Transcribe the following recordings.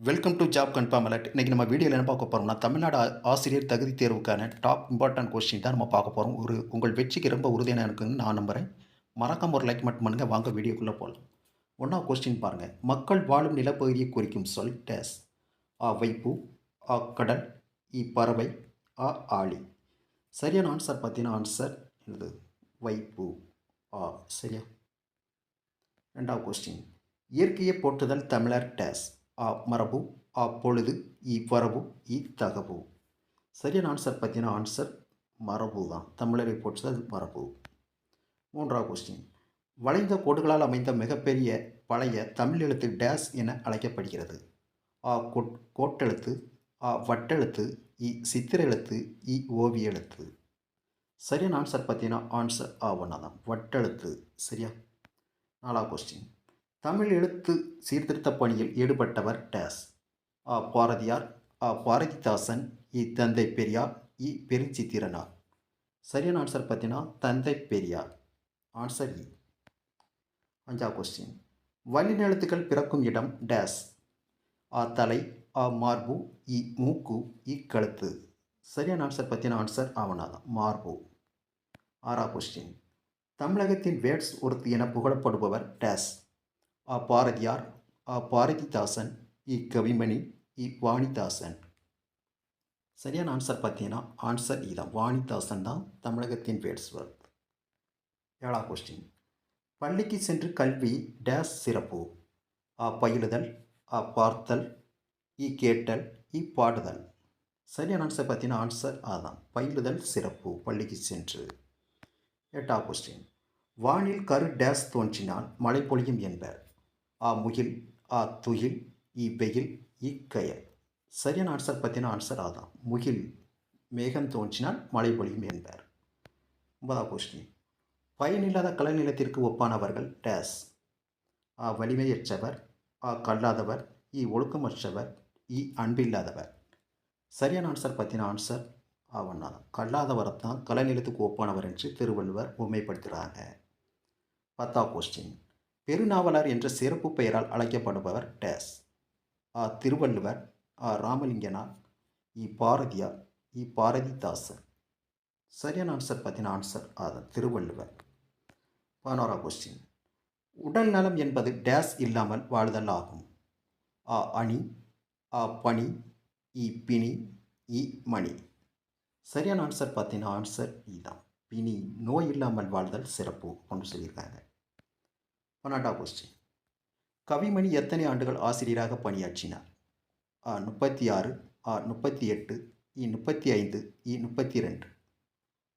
Welcome to job confirm alert இன்றைக்கி நம்ம வீடியோவில் என்ன பார்க்க போகிறோம்னா தமிழ்நாடு ஆசிரியர் தகுதி தேர்வுக்கான டாப் இம்பார்ட்டன்ட் கொஸ்டின் தான் நம்ம பார்க்க போகிறோம் ஒரு உங்கள் வெற்றிக்கு ரொம்ப உறுதியான இருக்குன்னு நான் நம்புகிறேன் மறக்காம ஒரு லைக் மட்டும் பண்ணுங்கள் வாங்க வீடியோக்குள்ளே போகலாம் ஒன்றா கொஸ்டின் பாருங்கள் மக்கள் வாழும் நிலப்பகுதியை குறிக்கும் சொல் டேஸ். ஆ வைப்பு ஆ கடல் இ பறவை ஆ ஆளி சரியான ஆன்சர் பார்த்தீங்கன்னா ஆன்சர் என்னது? வைப்பு. ஆ சரியா? ரெண்டாவது கொஸ்டின் இயற்கையை போற்றுதல் தமிழர் டேஸ். ஆ மரபு ஆ பொழுது இ வரவு இ சரியான ஆன்சர் பார்த்தீங்கன்னா ஆன்சர் மரபு தான். தமிழரை அது மரபு. மூன்றாவது கொஸ்டின் வளைந்த கோடுகளால் அமைந்த மிகப்பெரிய பழைய தமிழ் எழுத்து டேஸ் என அழைக்கப்படுகிறது. ஆ கோட் கோட்டெழுத்து ஆ வட்டெழுத்து இ சித்திர எழுத்து இ ஓவிய எழுத்து. சரியான ஆன்சர் பார்த்தீங்கன்னா ஆன்சர் ஆ ஒன்றா தான். வட்டெழுத்து. சரியா? நாலாவது கொஸ்டின் தமிழ் எழுத்து சீர்திருத்த பணியில் ஈடுபட்டவர் டேஸ். ஆ பாரதியார் ஆ பாரதிதாசன் இ. தந்தை பெரியார் இ. பெருஞ்சித்திரனார். சரியான ஆன்சர் பார்த்தீங்கன்னா தந்தை பெரியார். ஆன்சர் இ e. அஞ்சா கொஸ்டின் வல்லினெழுத்துக்கள் பிறக்கும் இடம் டேஸ். ஆ தலை ஆ மார்பு இ. மூக்கு இ. கழுத்து. சரியான ஆன்சர் பற்றின ஆன்சர் ஆவணாதான் மார்பு. ஆறா கொஸ்டின் தமிழகத்தின் வேட்ஸ் ஒருத்தி என புகழப்படுபவர் டேஸ். ஆ பாரதியார் ஆ பாரதிதாசன் இ. கவிமணி இ. வாணிதாசன். சரியான ஆன்சர் பார்த்தீங்கன்னா ஆன்சர் இதான். வாணிதாசன் தான் தமிழகத்தின் வேட்ஸ்வர்த் ஏழாம் கொஸ்டின் பள்ளிக்கு சென்று கல்வி டேஸ் சிறப்பு. ஆ பயிலுதல் ஆ பார்த்தல் இ. கேட்டல் இ. பாடுதல். சரியான ஆன்சர் பார்த்தீங்கன்னா ஆன்சர் அதான். பயிலுதல் சிறப்பு பள்ளிக்கு சென்று. எட்டாம் கொஸ்டின் வானில் கரு டேஸ் தோன்றினால் மழை பொழியும் என்பர். ஆ முகில் ஆ துகில் இ பெயில் இ கயல். சரியான ஆன்சர் பற்றின ஆன்சர் ஆதான் முகில் மேகம் தோன்றினால் மழை பொழியும் என்பார் ஒன்பதாம் கொஸ்டின் பயனில்லாத கலைநிலத்திற்கு ஒப்பானவர்கள் டேஸ். ஆ வலிமையற்றவர் ஆ கல்லாதவர் இ ஒழுக்கமற்றவர் இ அன்பில்லாதவர். சரியான ஆன்சர் பற்றின ஆன்சர் ஆவண்ணா கல்லாதவரை தான் கலைநிலத்துக்கு ஒப்பானவர் என்று திருவள்ளுவர் உண்மைப்படுத்துகிறாங்க பத்தா கொஸ்டின் பெருநாவலர் என்ற சிறப்பு பெயரால் அழைக்கப்படுபவர் டேஸ். ஆ திருவள்ளுவர் ஆ ராமலிங்கனார் இ பாரதியார் இ பாரதிதாசன். சரியான ஆன்சர் பார்த்தீங்கன்னா ஆன்சர் ஆதான் திருவள்ளுவர். பதினோராம் கொஸ்டின் உடல் நலம் என்பது டேஸ் இல்லாமல் வாழ்தல் ஆகும். ஆ அணி ஆ பணி இ பிணி இ மணி. சரியான ஆன்சர் பார்த்தீங்கன்னா ஆன்சர் இதுதான் பிணி நோய் இல்லாமல் வாழ்தல் சிறப்பு. அப்படின்னு சொல்லியிருக்காங்க. பன்னெண்டாம் கொஸ்டின் கவிமணி எத்தனை ஆண்டுகள் ஆசிரியராக பணியாற்றினார்? ஆ முப்பத்தி ஆறு ஆ முப்பத்தி எட்டு இ முப்பத்தி ஐந்து இ முப்பத்தி ரெண்டு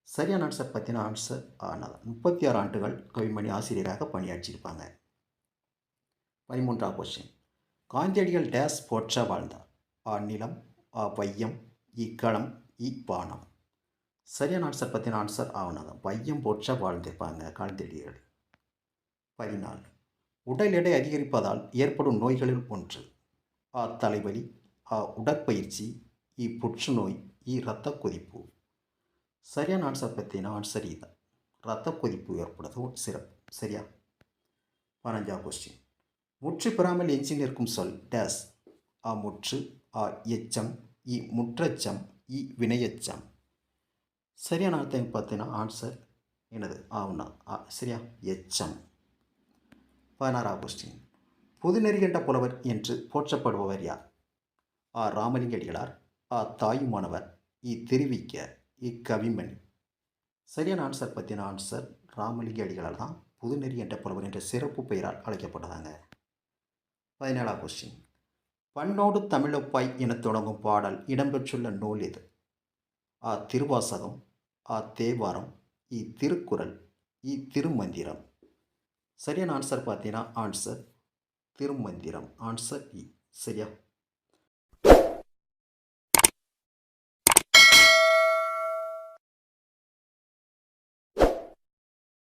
சரியான ஆன்சர் பற்றின ஆன்சர் ஆனால் முப்பத்தி ஆறு ஆண்டுகள் கவிமணி ஆசிரியராக பணியாற்றியிருப்பாங்க. பதிமூன்றாம் கொஸ்டின் காந்தியடிகள் டேஸ் போற்ற வாழ்ந்தார். ஆ நிலம் ஆ வையம் இ களம் இ பானம் சரியான ஆன்சர் பற்றின ஆன்சர் ஆவணம் வையம் போற்ற வாழ்ந்திருப்பாங்க காந்தியடிகள். பதினாலு உடல் எடை அதிகரிப்பதால் ஏற்படும் நோய்களில் ஒன்று. ஆ தலைவலி ஆ உடற்பயிற்சி இ புற்றுநோய் இ இரத்த கொதிப்பு சரியான ஆன்சர் பார்த்தீங்கன்னா ஆன்சர் இதுதான் இரத்த கொதிப்பு ஏற்படுறது சிறப்பு. சரியா? பதினஞ்சாம் கொஸ்டின் முற்று பெறாமல் எஞ்சி நிற்கும் சொல் டேஸ் ஆ முற்று ஆ எச்சம் இ முற்றச்சம் இ வினையச்சம். சரியான அர்த்தம் பார்த்தீங்கன்னா ஆன்சர் என்னது? ஆவுனா ஆ சரியா? எச்சம். பதினாறாம் கொஸ்டின் பொதுநெறி என்ற புலவர் என்று போற்றப்படுபவர் யார்? ஆ. ராமலிங்க அடிகளார் ஆ. தாயுமானவர். இ. திருவிக்க. இ. கவிமணி. சரியான ஆன்சர் பற்றின ஆன்சர் ராமலிங்க அடிகளால் தான் புதுநெறி என்ற புலவர் என்ற சிறப்பு பெயரால் அழைக்கப்பட்டதாங்க. பதினேழாம் கொஸ்டின் பண்ணோடு தமிழப்பாய் என தொடங்கும் பாடல் இடம்பெற்றுள்ள நூல் இது ஆ. திருவாசகம். ஆ. தேவாரம். இ. திருக்குறள். இ. திருமந்திரம். சரியான ஆன்சர் பார்த்தீங்கன்னா ஆன்சர் திருமந்திரம். ஆன்சர் இ e. சரியா?